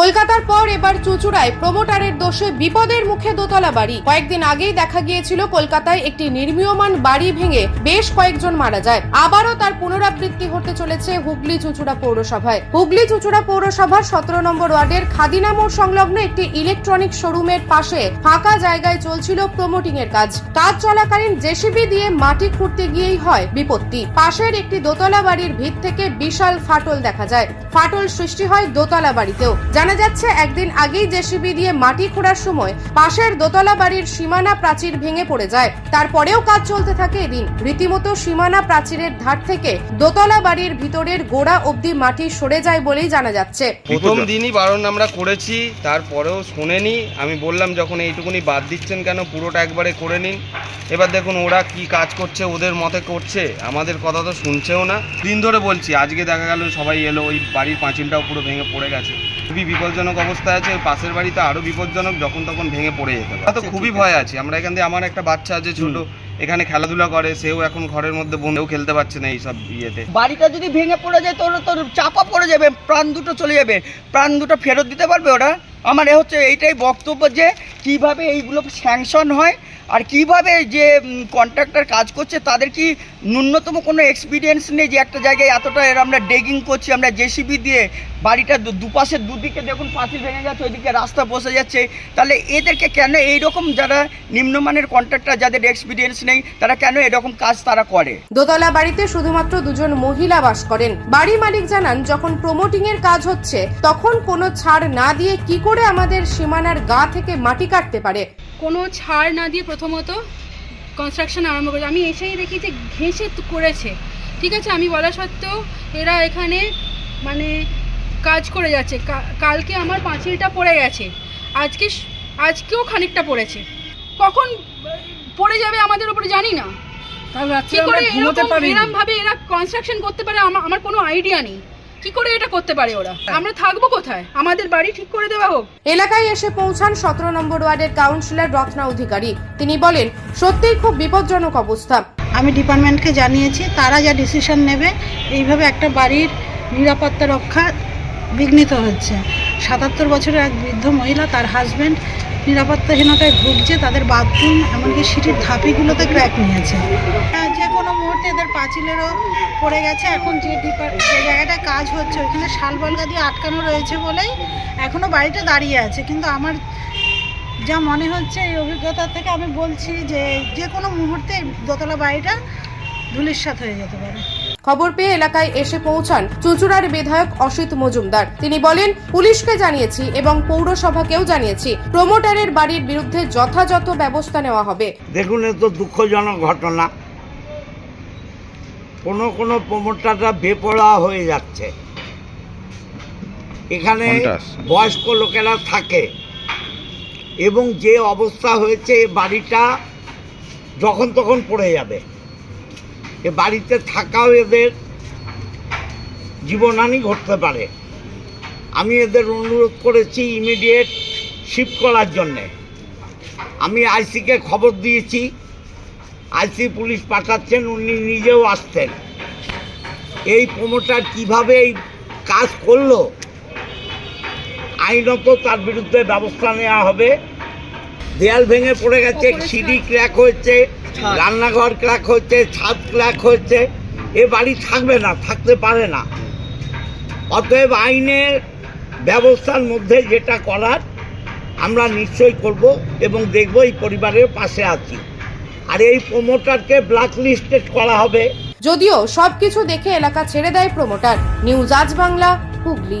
কলকাতার পর এবার চুচুড়ায় প্রমোটারের দোষে বিপদের মুখে দোতলা বাড়ি। কয়েকদিন আগেই দেখা গিয়েছিল কলকাতায় একটি নির্মীয়মান বাড়ি ভেঙে বেশ কয়েকজন মারা যায়। আবারও তার পুনরাবৃত্তি হতে চলেছে হুগলি চুচুড়া পৌরসভায়। হুগলি চুচুড়া পৌরসভার সতেরো নম্বর ওয়ার্ডের খাদিনা মোড় সংলগ্ন একটি ইলেকট্রনিক শোরুমের পাশে ফাঁকা জায়গায় চলছিল প্রমোটিং এর কাজ। কাজ চলাকালীন জেসিবি দিয়ে মাটি খুঁড়তে গিয়েই হয় বিপত্তি। পাশের একটি দোতলা বাড়ির ভিত থেকে বিশাল ফাটল দেখা যায়। ফাটল সৃষ্টি হয় দোতলা বাড়িতেও। জানা যাচ্ছে একদিন আগেই জেসিবি দিয়ে মাটি খোঁড়ার সময় পাশের দোতলা বাড়ির সীমানা প্রাচীর ভেঙে পড়ে যায়। তারপরেও কাজ চলতে থাকে এদিন। রীতিমতো সীমানা প্রাচীরের ধার থেকে দোতলা বাড়ির ভিতরের গোড়া অবধি মাটি সরে যায় বলেই জানা যাচ্ছে। প্রথম দিনই বারণ আমরা করেছি তারপরেও শোনেনি। আমি বললাম যখন এইটুকুনি বাদ দিচ্ছেন কেন পুরোটা একবারে করে নিন। এবার দেখুন ওরা কি কাজ করছে ওদের মতে করছে আমাদের কথা তো শুনছেও না। দিন ধরে বলছি আজকে দেখা গেল সবাই এলো ওই বাড়ির পাঁচিলটাও পুরো ভেঙে পড়ে গেছে। খুবই বিপজ্জনক অবস্থায় আছে ওই পাশের বাড়িতে আরও বিপজ্জনক যখন তখন ভেঙে পড়ে যেতে পারে। তো খুবই ভয় আছে। আমরা এখান থেকে আমার একটা বাচ্চা আছে ছোট এখানে খেলাধুলা করে সেও এখন ঘরের মধ্যে বন্ধেও খেলতে পারছে না এইসব ইয়েতে। বাড়িটা যদি ভেঙে পড়ে যায় তোর তোর চাপা পড়ে যাবে প্রাণ দুটো চলে যাবে। প্রাণ দুটো ফেরত দিতে পারবে ওরা? আমার এ হচ্ছে এইটাই বক্তব্য যে কীভাবে এইগুলো স্যাংশন হয় আর কীভাবে যে কন্ট্রাক্টর কাজ করছে, তাদের কি ন্যূনতম কোনো এক্সপিরিয়েন্স নেই যে একটা জায়গায় এতটা এর আমরা ডেগিং করছি, আমরা জেসিবি দিয়ে বাড়িটা দুপাশে দুদিকে দেখুন পাঁচিল ভেঙে যাচ্ছে ওইদিকে রাস্তা বসে যাচ্ছে। তাহলে এদেরকে কেন এইরকম যারা নিম্নমানের কন্ট্রাক্টর যাদের এক্সপিরিয়েন্স নেই, তারা কেন এরকম কাজ তারা করে? দোতলা বাড়িতে শুধুমাত্র দুজন মহিলা বাস করেন। বাড়ি মালিক জানান, যখন প্রমোটিং এর কাজ হচ্ছে, তখন কোনো ছাড় না দিয়ে কি করে আমাদের সীমানার গা থেকে মাটি কাটতে পারে? কোনো ছাড় না দিয়ে প্রথমত কনস্ট্রাকশন আরম্ভ করেছে। আমি এসেই দেখি যে ঘেঁষে করেছে। ঠিক আছে আমি বলা সত্ত্বেও এরা এখানে মানে কাজ করে যাচ্ছে। কালকে আমার পাঁচিলটা পড়ে গেছে। আজকে আজকেও খানিকটা পড়েছে। কখন পড়ে যাবে আমাদের উপরে জানি না। কি করে এরকম এরকম ভাবে এরা কনস্ট্রাকশন করতে পারে আমার কোনো আইডিয়া নেই। কি করে এটা করতে পারে ওরা? আমরা থাকব কোথায়? আমাদের বাড়ি ঠিক করে দেওয়া হোক। এলাকায় এসে পৌঁছান সতেরো নম্বর ওয়ার্ডের কাউন্সিলর রত্না অধিকারী। তিনি বলেন সত্যিই খুব বিপজ্জনক অবস্থা। আমি ডিপার্টমেন্টকে জানিয়েছি তারা যা ডিসিশন নেবে এইভাবে একটা বাড়ির নিরাপত্তা রক্ষা বিঘ্নিত হচ্ছে। সাতাত্তর বছরের এক বৃদ্ধ মহিলা তার হাজব্যান্ড নিরাপত্তাহীনতায় ভুগছে তাদের বাথরুম এমনকি সিটির ধাপিগুলোতে ক্র্যাক নিয়েছে। মুহূর্তে এদের পাঁচিলেরও পড়ে গেছে। এখন যে ডিপার যে জায়গাটা কাজ হচ্ছে ওইখানে শালবলগা দিয়ে আটকানো রয়েছে বলেই এখনও বাড়িটা দাঁড়িয়ে আছে। কিন্তু আমার যা মনে হচ্ছে এই অভিজ্ঞতা থেকে আমি বলছি যে যে কোনো মুহূর্তে দোতলা বাড়িটা ধুলিস্বাত হয়ে যেতে পারে। খবর পেয়ে এলাকায় এসে পৌঁছান চুচুড়ার বিধায়ক অসিত মজুমদার। তিনি বলেন পুলিশকে জানিয়েছি এবং পৌরসভাকেও জানিয়েছি প্রমোটারের বাড়ির বিরুদ্ধে যথাযথ ব্যবস্থা নেওয়া হবে। দেখুন এ তো দুঃখজনক ঘটনা। কোনো কোনো প্রমোটাররা বেপরোয়া হয়ে যাচ্ছে। এখানে বয়স্ক লোকেরা থাকে এবং যে অবস্থা হয়েছে এ বাড়িটা যখন তখন পড়ে যাবে। এ বাড়িতে থাকাও এদের জীবনহানি ঘটতে পারে। আমি এদের অনুরোধ করেছি ইমিডিয়েট শিফট করার জন্যে। আমি আইসিকে খবর দিয়েছি। আইসি পুলিশ পাঠাচ্ছেন উনি নিজেও আসতেন এই প্রমোটার কীভাবে এই কাজ করল? আইনত তার বিরুদ্ধে ব্যবস্থা নেওয়া হবে। দেয়াল ভেঙে পড়ে গেছে সিঁড়ি ক্র্যাক হয়েছে রান্নাঘর ক্র্যাক হয়েছে ছাদ ক্র্যাক হয়েছে। এ বাড়ি থাকবে না থাকতে পারে না। অতএব আইনের ব্যবস্থার মধ্যে যেটা করার আমরা নিশ্চয়ই করব এবং দেখব এই পরিবারের পাশে আছি। আর এই প্রমোটারকে ব্ল্যাক লিস্টেড করা হবে। যদিও সবকিছু দেখে এলাকা ছেড়ে দেয় প্রমোটার নিউজ আজ বাংলা, হুগলি।